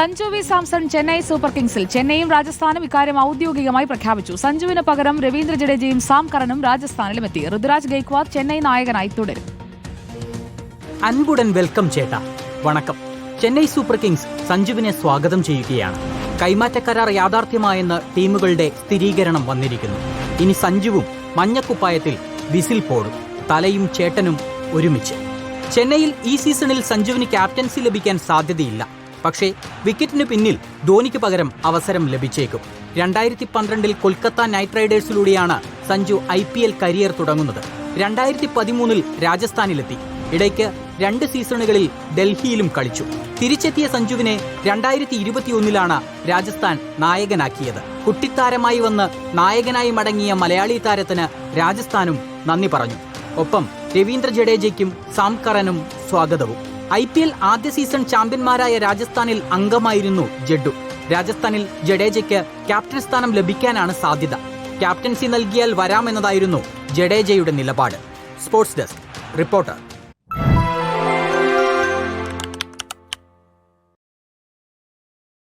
Sanju V Samson Chennai super കിങ്സിൽ. ചെന്നൈയും രാജസ്ഥാനും ഇക്കാര്യം ഔദ്യോഗികമായി പ്രഖ്യാപിച്ചു. സഞ്ജുവിന് പകരം രവീന്ദ്ര ജഡേജയും സാം കറനും രാജസ്ഥാനിലും എത്തി ഋതുരാജ് ഗെയ്ക്വാദ് ചെന്നൈ നായകനായി തുടരും. അൻപുടൻ വെൽക്കം ചേട്ടാ. വണക്കം. ചെന്നൈ സൂപ്പർ കിങ്സ് സഞ്ജുവിനെ സ്വാഗതം ചെയ്യുകയാണ്. കൈമാറ്റ കരാർ യാഥാർത്ഥ്യമായെന്ന് ടീമുകളുടെ സ്ഥിരീകരണം വന്നിരിക്കുന്നു. ഇനി സഞ്ജുവും മഞ്ഞക്കുപ്പായത്തിൽ വിസിൽ പോടും. തലയും ചേട്ടനും ഒരുമിച്ച്. ചെന്നൈയിൽ ഈ സീസണിൽ സഞ്ജുവിന് ക്യാപ്റ്റൻസി ലഭിക്കാൻ സാധ്യതയില്ല. പക്ഷേ വിക്കറ്റിന് പിന്നിൽ ധോണിക്ക് പകരം അവസരം ലഭിച്ചേക്കും. രണ്ടായിരത്തി പന്ത്രണ്ടിൽ Kolkata knight റൈഡേഴ്സിലൂടെയാണ് Sanju I P L career തുടങ്ങുന്നത്. രണ്ടായിരത്തി പതിമൂന്നിൽ രാജസ്ഥാനിലെത്തി. ഇടയ്ക്ക് രണ്ട് സീസണുകളിൽ ഡൽഹിയിലും കളിച്ചു. തിരിച്ചെത്തിയ സഞ്ജുവിനെ രണ്ടായിരത്തി ഇരുപത്തിയൊന്നിലാണ് രാജസ്ഥാൻ നായകനാക്കിയത്. കുട്ടിത്താരമായി വന്ന് നായകനായി മടങ്ങിയ മലയാളി താരത്തിന് രാജസ്ഥാനും നന്ദി പറഞ്ഞു. ഒപ്പം രവീന്ദ്ര ജഡേജയ്ക്കും സാംകറനും സ്വാഗതവും. ഐ പി എൽ ആദ്യ സീസൺ ചാമ്പ്യന്മാരായ രാജസ്ഥാനിൽ അംഗമായിരുന്നു ജഡ്ഡു. രാജസ്ഥാനിൽ ജഡേജയ്ക്ക് ക്യാപ്റ്റൻ സ്ഥാനം ലഭിക്കാനാണ് സാധ്യത. ക്യാപ്റ്റൻസി നൽകിയാൽ വരാമെന്നതായിരുന്നു ജഡേജയുടെ നിലപാട്. Sports desk reporter.